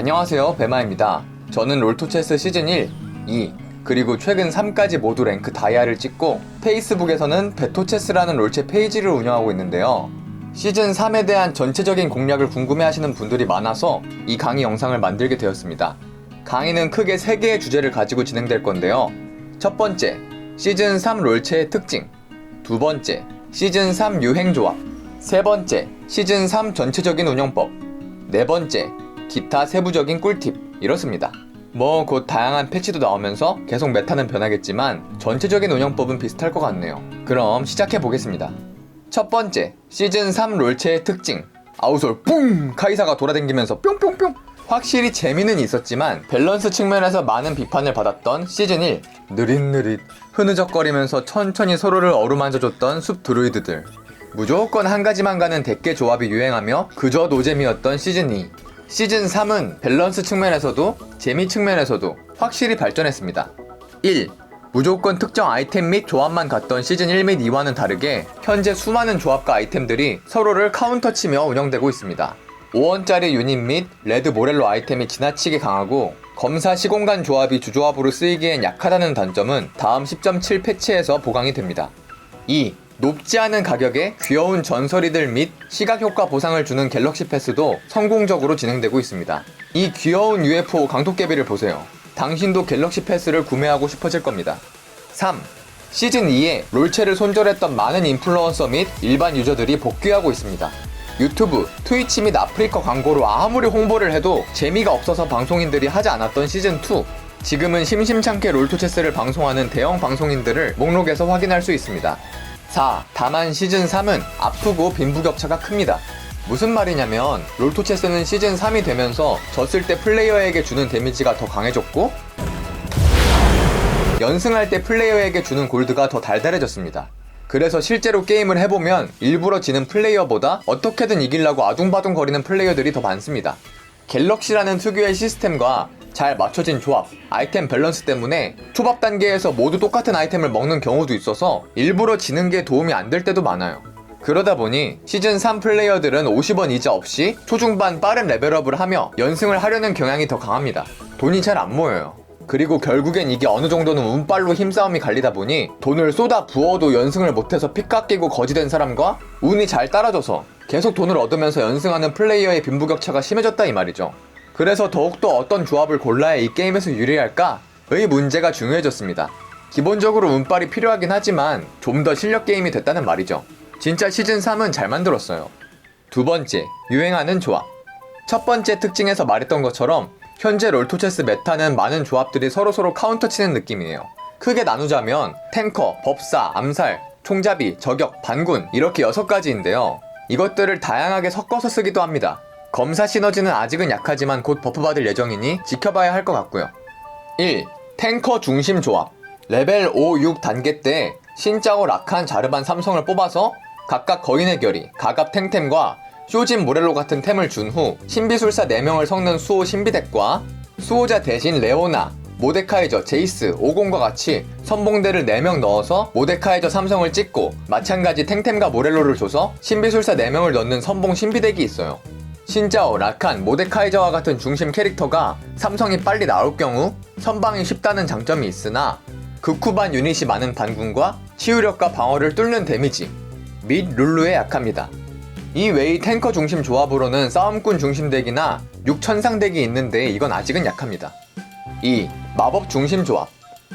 안녕하세요 배마입니다. 저는 롤토체스 시즌 1, 2 그리고 최근 3까지 모두 랭크 다이아를 찍고 페이스북에서는 베토체스라는 롤체 페이지를 운영하고 있는데요. 시즌 3에 대한 전체적인 공략을 궁금해하시는 분들이 많아서 이 강의 영상을 만들게 되었습니다. 강의는 크게 3개의 주제를 가지고 진행될 건데요. 첫 번째, 시즌 3 롤체의 특징. 두 번째, 시즌 3 유행 조합. 세 번째, 시즌 3 전체적인 운영법. 네 번째, 기타 세부적인 꿀팁 이렇습니다. 뭐 곧 다양한 패치도 나오면서 계속 메타는 변하겠지만 전체적인 운영법은 비슷할 것 같네요. 그럼 시작해 보겠습니다. 첫 번째, 시즌 3 롤체의 특징. 아우솔 뿡! 카이사가 돌아다니면서 뿅뿅뿅! 확실히 재미는 있었지만 밸런스 측면에서 많은 비판을 받았던 시즌 1 느릿느릿 흐느적거리면서 천천히 서로를 어루만져줬던 숲 드루이드들 무조건 한 가지만 가는 대깨 조합이 유행하며 그저 노잼이었던 시즌 2 시즌 3은 밸런스 측면에서도 재미 측면에서도 확실히 발전했습니다 1. 무조건 특정 아이템 및 조합만 갔던 시즌 1 및 2와는 다르게 현재 수많은 조합과 아이템들이 서로를 카운터 치며 운영되고 있습니다 5원짜리 유닛 및 레드 모렐로 아이템이 지나치게 강하고 검사 시공간 조합이 주조합으로 쓰이기엔 약하다는 단점은 다음 10.7 패치에서 보강이 됩니다. 2. 높지 않은 가격에 귀여운 전설이들 및 시각 효과 보상을 주는 갤럭시 패스도 성공적으로 진행되고 있습니다. 이 귀여운 UFO 강토깨비를 보세요. 당신도 갤럭시 패스를 구매하고 싶어질 겁니다. 3. 시즌 2에 롤체를 손절했던 많은 인플루언서 및 일반 유저들이 복귀하고 있습니다. 유튜브, 트위치 및 아프리카 광고로 아무리 홍보를 해도 재미가 없어서 방송인들이 하지 않았던 시즌2. 지금은 심심찮게 롤토체스를 방송하는 대형 방송인들을 목록에서 확인할 수 있습니다. 4. 다만 시즌 3은 아프고 빈부격차가 큽니다. 무슨 말이냐면 롤토체스는 시즌 3이 되면서 졌을 때 플레이어에게 주는 데미지가 더 강해졌고 연승할 때 플레이어에게 주는 골드가 더 달달해졌습니다. 그래서 실제로 게임을 해보면 일부러 지는 플레이어보다 어떻게든 이기려고 아둥바둥 거리는 플레이어들이 더 많습니다. 갤럭시라는 특유의 시스템과 잘 맞춰진 조합, 아이템 밸런스 때문에 초밥 단계에서 모두 똑같은 아이템을 먹는 경우도 있어서 일부러 지는 게 도움이 안 될 때도 많아요. 그러다 보니 시즌 3 플레이어들은 50원 이자 없이 초중반 빠른 레벨업을 하며 연승을 하려는 경향이 더 강합니다. 돈이 잘 안 모여요. 그리고 결국엔 이게 어느 정도는 운빨로 힘싸움이 갈리다 보니 돈을 쏟아 부어도 연승을 못해서 피 깎이고 거지된 사람과 운이 잘 따라줘서 계속 돈을 얻으면서 연승하는 플레이어의 빈부격차가 심해졌다 이 말이죠. 그래서 더욱더 어떤 조합을 골라야 이 게임에서 유리할까의 문제가 중요해졌습니다. 기본적으로 운빨이 필요하긴 하지만 좀 더 실력 게임이 됐다는 말이죠. 진짜 시즌 3은 잘 만들었어요. 두 번째, 유행하는 조합. 첫 번째 특징에서 말했던 것처럼 현재 롤토체스 메타는 많은 조합들이 서로서로 카운터 치는 느낌이에요. 크게 나누자면 탱커, 법사, 암살, 총잡이, 저격, 반군 이렇게 6가지인데요. 이것들을 다양하게 섞어서 쓰기도 합니다. 검사 시너지는 아직은 약하지만 곧 버프 받을 예정이니 지켜봐야 할 것 같고요. 1. 탱커 중심 조합. 레벨 5, 6 단계 때 신짜오, 라칸, 자르반, 삼성을 뽑아서 각각 거인의 결이, 가갑 탱템과 쇼진 모렐로 같은 템을 준 후 신비술사 4명을 섞는 수호 신비덱과 수호자 대신 레오나, 모데카이저, 제이스, 오공과 같이 선봉대를 4명 넣어서 모데카이저 삼성을 찍고 마찬가지 탱템과 모렐로를 줘서 신비술사 4명을 넣는 선봉 신비덱이 있어요. 신짜오, 라칸, 모데카이저와 같은 중심 캐릭터가 삼성이 빨리 나올 경우 선방이 쉽다는 장점이 있으나 극후반 유닛이 많은 반군과 치유력과 방어를 뚫는 데미지 및 룰루에 약합니다. 이 외의 탱커 중심 조합으로는 싸움꾼 중심 덱이나 6천상 덱이 있는데 이건 아직은 약합니다. 2. 마법 중심 조합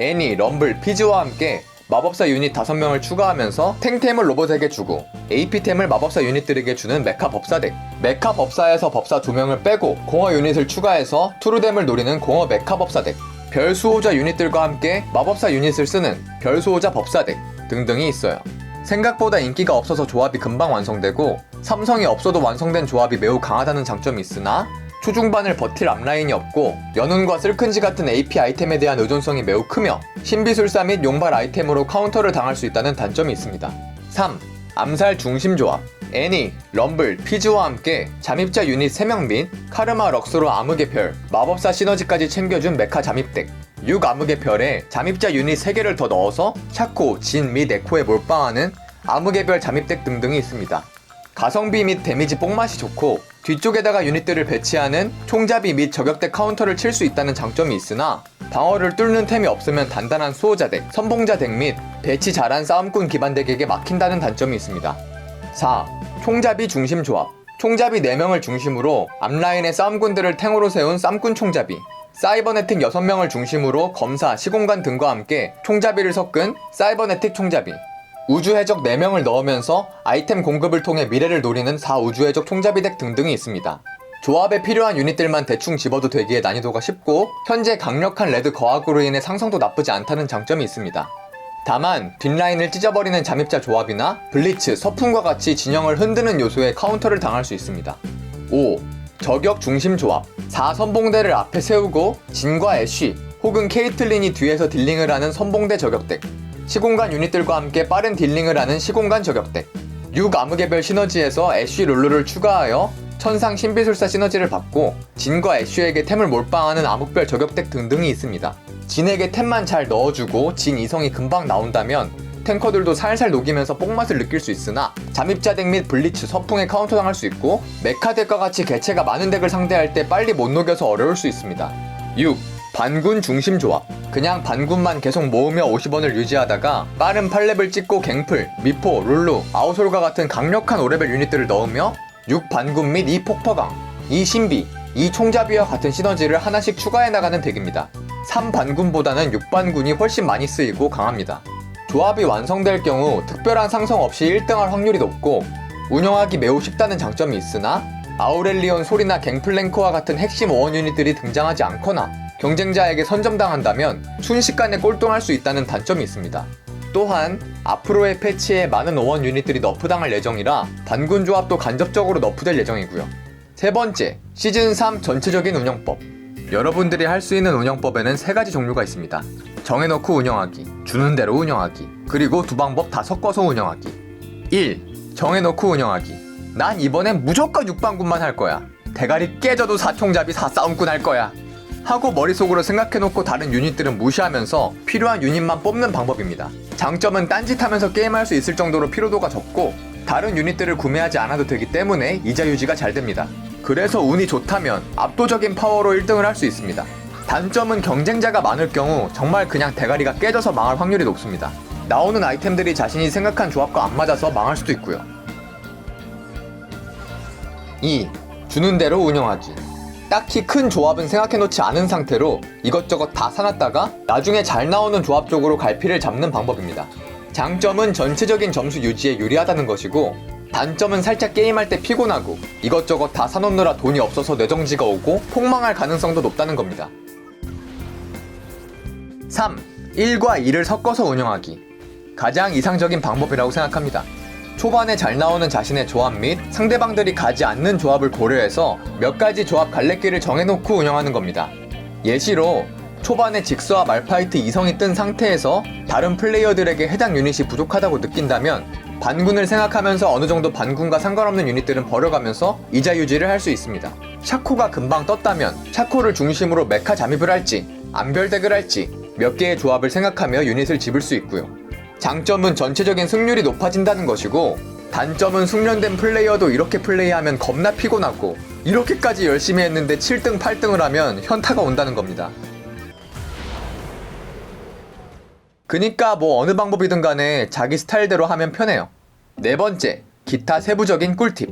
애니, 럼블, 피즈와 함께 마법사 유닛 5명을 추가하면서 탱템을 로봇에게 주고 AP템을 마법사 유닛들에게 주는 메카 법사 덱 메카 법사에서 법사 2명을 빼고 공허 유닛을 추가해서 투르뎀을 노리는 공허 메카 법사 덱 별 수호자 유닛들과 함께 마법사 유닛을 쓰는 별 수호자 법사 덱 등등이 있어요. 생각보다 인기가 없어서 조합이 금방 완성되고 삼성이 없어도 완성된 조합이 매우 강하다는 장점이 있으나 초중반을 버틸 앞라인이 없고 연운과 쓸큰지 같은 AP 아이템에 대한 의존성이 매우 크며 신비술사 및 용발 아이템으로 카운터를 당할 수 있다는 단점이 있습니다. 3. 암살 중심 조합 애니, 럼블, 피즈와 함께 잠입자 유닛 3명 및 카르마 럭스로 암흑의 별, 마법사 시너지까지 챙겨준 메카 잠입덱 6 암흑의 별에 잠입자 유닛 3개를 더 넣어서 샤코, 진 및 에코에 몰빵하는 암흑의 별 잠입덱 등등이 있습니다. 가성비 및 데미지 뽕맛이 좋고 뒤쪽에다가 유닛들을 배치하는 총잡이 및 저격대 카운터를 칠 수 있다는 장점이 있으나 방어를 뚫는 템이 없으면 단단한 수호자 덱, 선봉자 덱 및 배치 잘한 싸움꾼 기반 덱에게 막힌다는 단점이 있습니다. 4. 총잡이 중심 조합 총잡이 4명을 중심으로 앞라인의 싸움꾼들을 탱으로 세운 쌈꾼 총잡이 사이버네틱 6명을 중심으로 검사, 시공간 등과 함께 총잡이를 섞은 사이버네틱 총잡이 우주 해적 4명을 넣으면서 아이템 공급을 통해 미래를 노리는 4 우주 해적 총잡이 덱 등등이 있습니다. 조합에 필요한 유닛들만 대충 집어도 되기에 난이도가 쉽고 현재 강력한 레드 거학으로 인해 상성도 나쁘지 않다는 장점이 있습니다. 다만 뒷라인을 찢어버리는 잠입자 조합이나 블리츠, 서풍과 같이 진영을 흔드는 요소에 카운터를 당할 수 있습니다. 5. 저격 중심 조합 4 선봉대를 앞에 세우고 진과 애쉬 혹은 케이틀린이 뒤에서 딜링을 하는 선봉대 저격덱 시공간 유닛들과 함께 빠른 딜링을 하는 시공간 저격덱 6 암흑의별 시너지에서 애쉬 룰루를 추가하여 천상 신비술사 시너지를 받고 진과 애쉬에게 템을 몰빵하는 암흑별 저격덱 등등이 있습니다. 진에게 템만 잘 넣어주고 진 이성이 금방 나온다면 탱커들도 살살 녹이면서 뽕맛을 느낄 수 있으나 잠입자 덱 및 블리츠, 서풍에 카운터 당할 수 있고 메카 덱과 같이 개체가 많은 덱을 상대할 때 빨리 못 녹여서 어려울 수 있습니다. 6. 반군 중심 조합 그냥 반군만 계속 모으며 50원을 유지하다가 빠른 8렙을 찍고 갱플, 미포, 룰루, 아우솔과 같은 강력한 5레벨 유닛들을 넣으며 6 반군 및 2 폭퍼강, 2 신비, 2 총잡이와 같은 시너지를 하나씩 추가해 나가는 덱입니다. 3 반군보다는 6 반군이 훨씬 많이 쓰이고 강합니다. 조합이 완성될 경우 특별한 상성 없이 1등할 확률이 높고 운영하기 매우 쉽다는 장점이 있으나 아우렐리온 소리나 갱플랭크와 같은 핵심 5원 유닛들이 등장하지 않거나 경쟁자에게 선점당한다면 순식간에 꼴등할 수 있다는 단점이 있습니다. 또한 앞으로의 패치에 많은 5원 유닛들이 너프당할 예정이라 반군 조합도 간접적으로 너프될 예정이고요. 세 번째, 시즌 3 전체적인 운영법. 여러분들이 할 수 있는 운영법에는 세 가지 종류가 있습니다. 정해놓고 운영하기, 주는 대로 운영하기, 그리고 두 방법 다 섞어서 운영하기. 1. 정해놓고 운영하기. 난 이번엔 무조건 6방군만 할 거야. 대가리 깨져도 사총잡이 사싸움꾼 할 거야. 하고 머릿속으로 생각해놓고 다른 유닛들은 무시하면서 필요한 유닛만 뽑는 방법입니다. 장점은 딴짓하면서 게임할 수 있을 정도로 피로도가 적고 다른 유닛들을 구매하지 않아도 되기 때문에 이자 유지가 잘 됩니다. 그래서 운이 좋다면 압도적인 파워로 1등을 할 수 있습니다. 단점은 경쟁자가 많을 경우 정말 그냥 대가리가 깨져서 망할 확률이 높습니다. 나오는 아이템들이 자신이 생각한 조합과 안 맞아서 망할 수도 있고요. 2. 주는 대로 운영하기. 딱히 큰 조합은 생각해놓지 않은 상태로 이것저것 다 사놨다가 나중에 잘 나오는 조합 쪽으로 갈피를 잡는 방법입니다. 장점은 전체적인 점수 유지에 유리하다는 것이고 단점은 살짝 게임할 때 피곤하고 이것저것 다 사놓느라 돈이 없어서 뇌정지가 오고 폭망할 가능성도 높다는 겁니다. 3. 1과 2를 섞어서 운영하기. 가장 이상적인 방법이라고 생각합니다. 초반에 잘 나오는 자신의 조합 및 상대방들이 가지 않는 조합을 고려해서 몇 가지 조합 갈래길을 정해놓고 운영하는 겁니다. 예시로 초반에 직스와 말파이트 이성이 뜬 상태에서 다른 플레이어들에게 해당 유닛이 부족하다고 느낀다면 반군을 생각하면서 어느 정도 반군과 상관없는 유닛들은 버려가면서 이자 유지를 할 수 있습니다. 샤코가 금방 떴다면 샤코를 중심으로 메카 잠입을 할지 암별 덱을 할지 몇 개의 조합을 생각하며 유닛을 집을 수 있고요. 장점은 전체적인 승률이 높아진다는 것이고 단점은 숙련된 플레이어도 이렇게 플레이하면 겁나 피곤하고 이렇게까지 열심히 했는데 7등, 8등을 하면 현타가 온다는 겁니다. 그니까 뭐 어느 방법이든 간에 자기 스타일대로 하면 편해요. 네 번째, 기타 세부적인 꿀팁.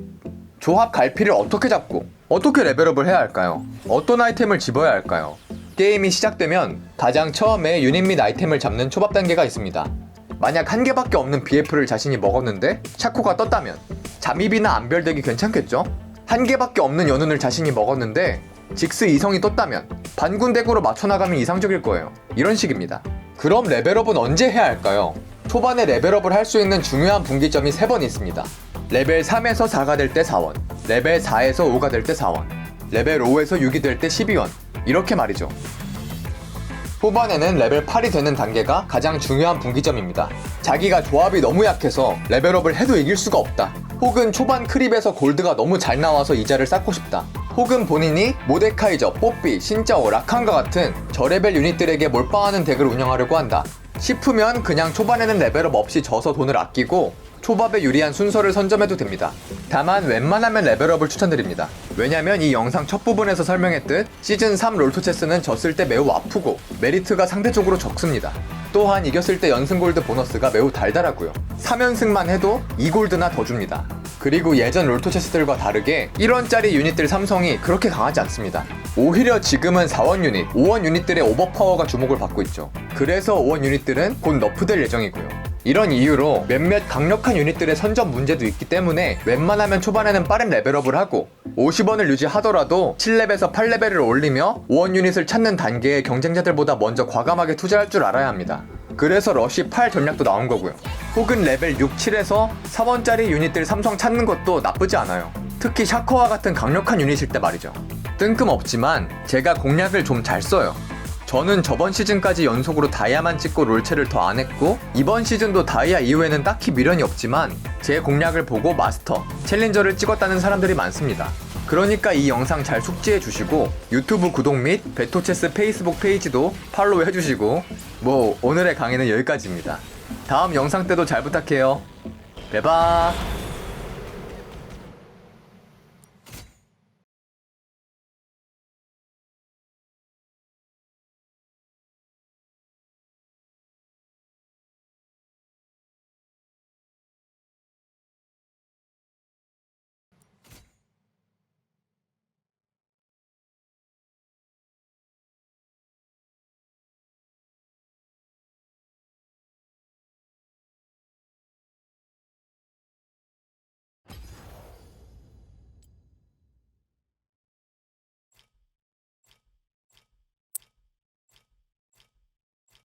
조합 갈피를 어떻게 잡고 어떻게 레벨업을 해야 할까요? 어떤 아이템을 집어야 할까요? 게임이 시작되면 가장 처음에 유닛 및 아이템을 잡는 초밥 단계가 있습니다. 만약 한 개밖에 없는 BF를 자신이 먹었는데 샤코가 떴다면 잠입이나 안별덱이 괜찮겠죠? 한 개밖에 없는 연운을 자신이 먹었는데 직스 이성이 떴다면 반군 덱으로 맞춰나가면 이상적일 거예요. 이런 식입니다. 그럼 레벨업은 언제 해야 할까요? 초반에 레벨업을 할 수 있는 중요한 분기점이 3번 있습니다. 레벨 3에서 4가 될 때 4원, 레벨 4에서 5가 될 때 4원, 레벨 5에서 6이 될 때 12원. 이렇게 말이죠. 후반에는 레벨 8이 되는 단계가 가장 중요한 분기점입니다. 자기가 조합이 너무 약해서 레벨업을 해도 이길 수가 없다. 혹은 초반 크립에서 골드가 너무 잘 나와서 이자를 쌓고 싶다. 혹은 본인이 모데카이저, 뽀삐, 신짜오, 라칸과 같은 저레벨 유닛들에게 몰빵하는 덱을 운영하려고 한다. 싶으면 그냥 초반에는 레벨업 없이 져서 돈을 아끼고 초밥에 유리한 순서를 선점해도 됩니다. 다만 웬만하면 레벨업을 추천드립니다. 왜냐면 이 영상 첫 부분에서 설명했듯 시즌 3 롤토체스는 졌을 때 매우 아프고 메리트가 상대적으로 적습니다. 또한 이겼을 때 연승 골드 보너스가 매우 달달하고요. 3연승만 해도 2골드나 더 줍니다. 그리고 예전 롤토체스들과 다르게 1원짜리 유닛들 삼성이 그렇게 강하지 않습니다. 오히려 지금은 4원 유닛, 5원 유닛들의 오버파워가 주목을 받고 있죠. 그래서 5원 유닛들은 곧 너프될 예정이고요. 이런 이유로 몇몇 강력한 유닛들의 선점 문제도 있기 때문에 웬만하면 초반에는 빠른 레벨업을 하고 50원을 유지하더라도 7렙에서 8레벨을 올리며 5원 유닛을 찾는 단계의 경쟁자들보다 먼저 과감하게 투자할 줄 알아야 합니다. 그래서 러쉬 8 전략도 나온 거고요. 혹은 레벨 6, 7에서 4원짜리 유닛들 삼성 찾는 것도 나쁘지 않아요. 특히 샤커와 같은 강력한 유닛일 때 말이죠. 뜬금없지만 제가 공략을 좀 잘 써요. 저는 저번 시즌까지 연속으로 다이아만 찍고 롤체를 더 안 했고 이번 시즌도 다이아 이후에는 딱히 미련이 없지만 제 공략을 보고 마스터, 챌린저를 찍었다는 사람들이 많습니다. 그러니까 이 영상 잘 숙지해 주시고 유튜브 구독 및 베토체스 페이스북 페이지도 팔로우 해주시고 뭐 오늘의 강의는 여기까지입니다. 다음 영상 때도 잘 부탁해요. 배바